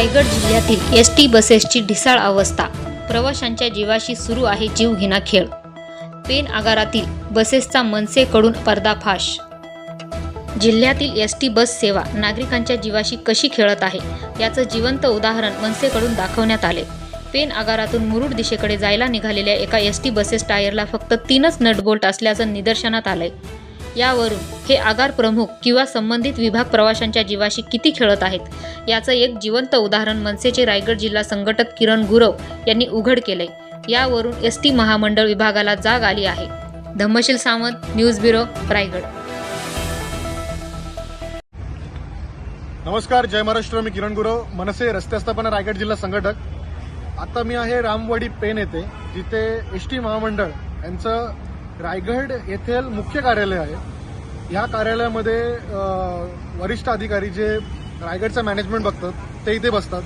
रायगड जिल्ह्यातील S T बसेसची ढिसाळ अवस्था. प्रवाशांच्या जीवाशी सुरू आहे जीवघेणा खेळ. पेन आगारातील बसेसचा मनसेकडून पर्दाफाश. जिल्ह्यातील एस टी बस सेवा नागरिकांच्या जीवाशी कशी खेळत आहे याचं जिवंत उदाहरण मनसेकडून दाखवण्यात आले. पेन आगारातून मुरुड दिशेकडे जायला निघालेल्या एका एस टी बसेस टायरला फक्त तीनच नटबोल्ट असल्याचं निदर्शनात आलंय. यावरून हे आगार प्रमुख किंवा संबंधित विभाग प्रवाशांच्या जीवाशी किती खेळत आहेत? याचं एक जिवंत उदाहरण मनसेचे रायगड जिल्हा संघटक किरण गुरव यांनी उघड केले यावरून एस टी महामंडळ विभागाला जाग आली आहे. Dhammasheel Sawant news bureau Raigad. नमस्कार जय महाराष्ट्र. मी किरण गुरव मनसे रस्ते स्थापना रायगड जिल्हा संघटक. आता मी आहे रामवाडी पेन येथे जिथे एस टी महामंडळ यांचं रायगड येथील मुख्य कार्यालय आहे. ह्या कार्यालयामध्ये वरिष्ठ अधिकारी जे रायगडचं मॅनेजमेंट बघतात ते इथे बसतात.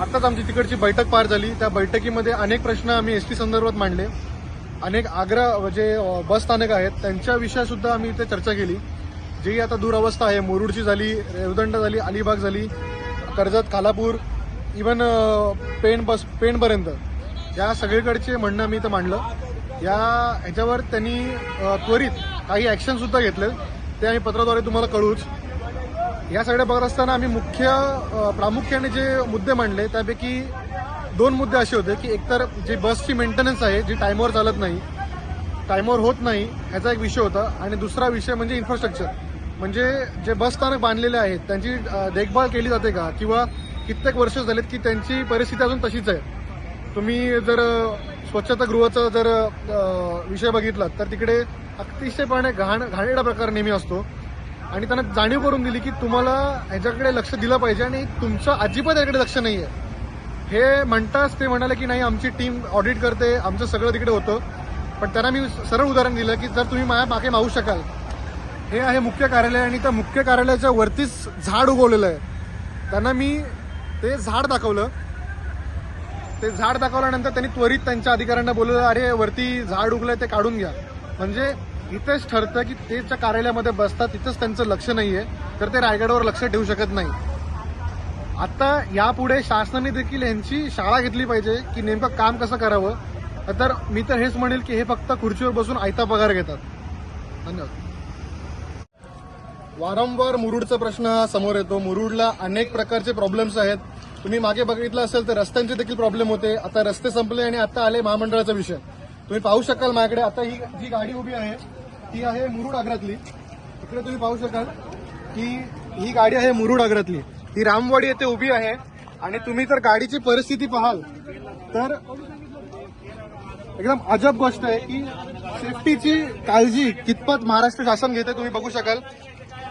आत्ताच आमची तिकडची बैठक पार झाली. त्या बैठकीमध्ये अनेक प्रश्न आम्ही एस टी संदर्भात मांडले. अनेक आग्रा जे बस स्थानक आहेत त्यांच्याविषयीसुद्धा आम्ही इथे चर्चा केली. जी आता दुरावस्था आहे मुरुडची झाली रेवदंड झाली अलिबाग झाली कर्जत खालापूर इवन पेन बस पेनपर्यंत या सगळीकडचे म्हणणं मी इथं मांडलं. या ह्याच्यावर त्यांनी त्वरित काही ॲक्शन सुद्धा घेतले. ते आम्ही पत्राद्वारे तुम्हाला कळूच या सगळ्या बघत असताना आम्ही मुख्य प्रामुख्याने जे मुद्दे मांडले त्यापैकी दोन मुद्दे असे होते की एकतर जी बसची मेंटेनन्स आहे जी टाईमवर चालत नाही टाईमवर होत नाही ह्याचा एक विषय होता. आणि दुसरा विषय म्हणजे इन्फ्रास्ट्रक्चर म्हणजे जे बस स्थानक बांधलेले आहेत त्यांची देखभाल केली जाते का? किंवा कित्येक वर्ष झालेत की त्यांची परिस्थिती अजून तशीच आहे. तुम्ही जर स्वच्छतागृहाचा जर विषय बघितला तर तिकडे अतिशयपणे घाण घाणेडा प्रकार नेहमी असतो. आणि त्यांना जाणीव करून दिली की तुम्हाला ह्याच्याकडे लक्ष दिलं पाहिजे आणि तुमचं अजिबात याकडे लक्ष नाही आहे हे म्हणताच ते म्हणाले की नाही आमची टीम ऑडिट करते आमचं सगळं तिकडे होतं. पण त्यांना मी सरळ उदाहरण दिलं की जर तुम्ही माझ्या मागे मागू शकाल हे आहे मुख्य कार्यालय आणि त्या मुख्य कार्यालयाच्या वरतीच झाड उगवलेलं आहे. त्यांना मी ते झाड दाखवलं. ते झाड दाखवल्यानंतर त्यांनी त्वरित त्यांच्या अधिकाऱ्यांना बोलवलं अरे वरती झाड उगलंय ते काढून घ्या. म्हणजे इथेच ठरतं की ते ज्या कार्यालयामध्ये बसतात तिथंच त्यांचं लक्ष नाहीये तर ते रायगडावर लक्ष ठेवू शकत नाही. आता यापुढे शासनाने देखील यांची शाळा घेतली पाहिजे की नेमकं काम कसं करावं. तर मी तर हेच म्हणेल की हे फक्त खुर्चीवर बसून आयता पगार घेतात. धन्यवाद. वारंवार मुरुडचा प्रश्न हा समोर येतो. मुरुडला अनेक प्रकारचे प्रॉब्लेम्स आहेत. तुम्ही मागे बघितलं असेल तर रस्त्यांचे देखील प्रॉब्लेम होते. आता रस्ते संपले आणि आता आले महामंडळाचा विषय. तुम्ही पाहू शकाल माझ्याकडे. आता ही जी गाडी उभी आहे. ती आहे मुरुड आग्रातली. इकडे तुम्ही पाहू शकाल की ही गाडी आहे मुरुड आग्रातली. ही रामवाडी येथे उभी आहे. आणि तुम्ही जर गाडीची परिस्थिती पाहाल तर एकदम अजब गोष्ट आहे की सेफ्टीची काळजी कितपत महाराष्ट्र शासन घेते तुम्ही बघू शकाल.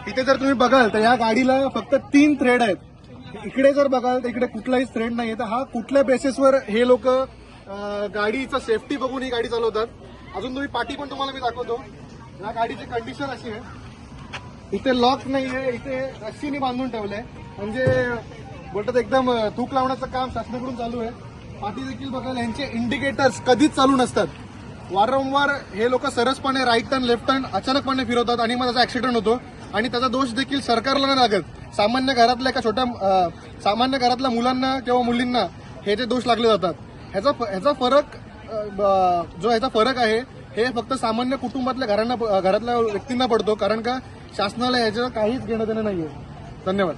इथे जर तुम्ही बघाल तर या गाडीला फक्त तीन थ्रेड आहेत. इकडे जर बघाल तर इकडे कुठलाही थ्रेड नाही तर हा कुठल्या बेसिसवर हे लोक गाडीचं सेफ्टी बघून ही गाडी चालवतात? अजून तुम्ही पाठी पण तुम्हाला मी दाखवतो. या गाडीची कंडिशन अशी आहे. इथे लॉक नाहीये इथे रस्सीने बांधून ठेवलंय. म्हणजे बोलतात एकदम थूक लावण्याचं काम शासनाकडून चालू आहे. पाठी देखील बघाल यांचे इंडिकेटर्स कधीच चालू नसतात. वारंवार हे लोक सरसपणे राईट टर्न लेफ्ट टर्न अचानकपणे फिरवतात आणि मग त्याचा ऍक्सिडेंट होतो. आणि त्याचा दोष देखील सरकारला नाही लागत. सामान्य घरातल्या एका छोट्या सामान्य घरातल्या मुलांना किंवा मुलींना हे जे दोष लागले जातात. ह्याचा ह्याचा फरक ब- जो ह्याचा फरक आहे हे फक्त सामान्य कुटुंबातल्या घरांना घरातल्या व्यक्तींना पडतो. कारण का शासनाला ह्याचं काहीच घेणं देणं नाहीये. धन्यवाद.